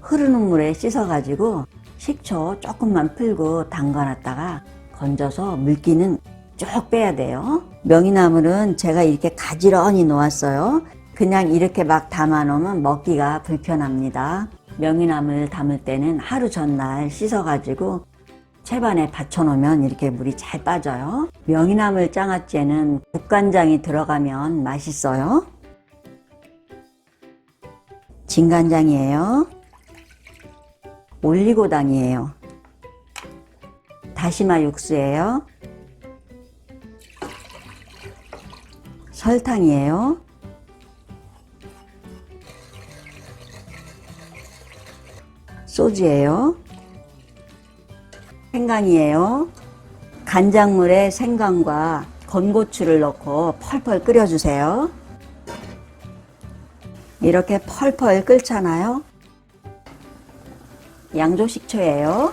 흐르는 물에 씻어가지고 식초 조금만 풀고 담가놨다가 건져서 물기는 쭉 빼야 돼요. 명이나물은 제가 이렇게 가지런히 놓았어요. 그냥 이렇게 막 담아 놓으면 먹기가 불편합니다. 명이나물 담을 때는 하루 전날 씻어가지고 채반에 받쳐놓으면 이렇게 물이 잘 빠져요. 명이나물 장아찌에는 국간장이 들어가면 맛있어요. 진간장이에요. 올리고당이에요. 다시마 육수예요. 설탕이에요. 소주예요. 생강이에요. 간장물에 생강과 건고추를 넣고 펄펄 끓여주세요. 이렇게 펄펄 끓잖아요. 양조식초예요.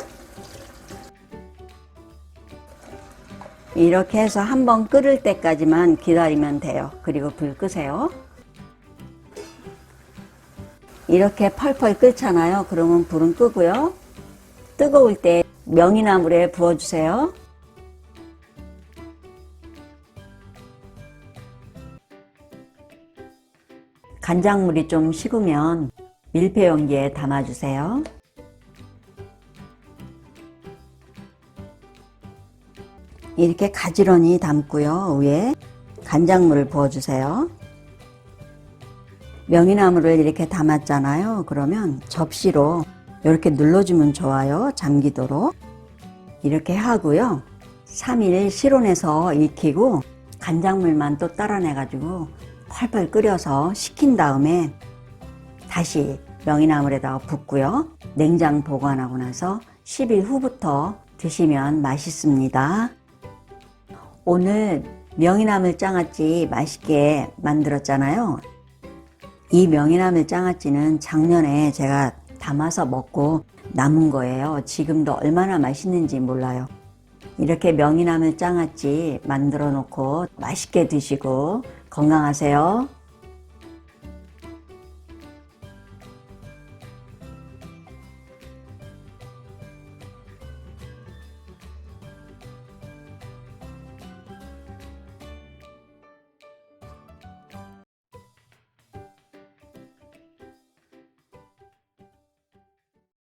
이렇게 해서 한번 끓을 때까지만 기다리면 돼요. 그리고 불 끄세요. 이렇게 펄펄 끓잖아요. 그러면 불은 끄고요. 뜨거울 때 명이나물에 부어주세요. 간장물이 좀 식으면 밀폐 용기에 담아주세요. 이렇게 가지런히 담고요. 위에 간장물을 부어주세요. 명이나물을 이렇게 담았잖아요. 그러면 접시로 이렇게 눌러주면 좋아요. 잠기도록. 이렇게 하고요. 3일 실온에서 익히고 간장물만 또 따라내가지고 펄펄 끓여서 식힌 다음에 다시 명이나물에다가 붓고요. 냉장 보관하고 나서 10일 후부터 드시면 맛있습니다. 오늘 명이나물 장아찌 맛있게 만들었잖아요. 이 명이나물 장아찌는 작년에 제가 담아서 먹고 남은 거예요. 지금도 얼마나 맛있는지 몰라요. 이렇게 명이나물 장아찌 만들어 놓고 맛있게 드시고 건강하세요.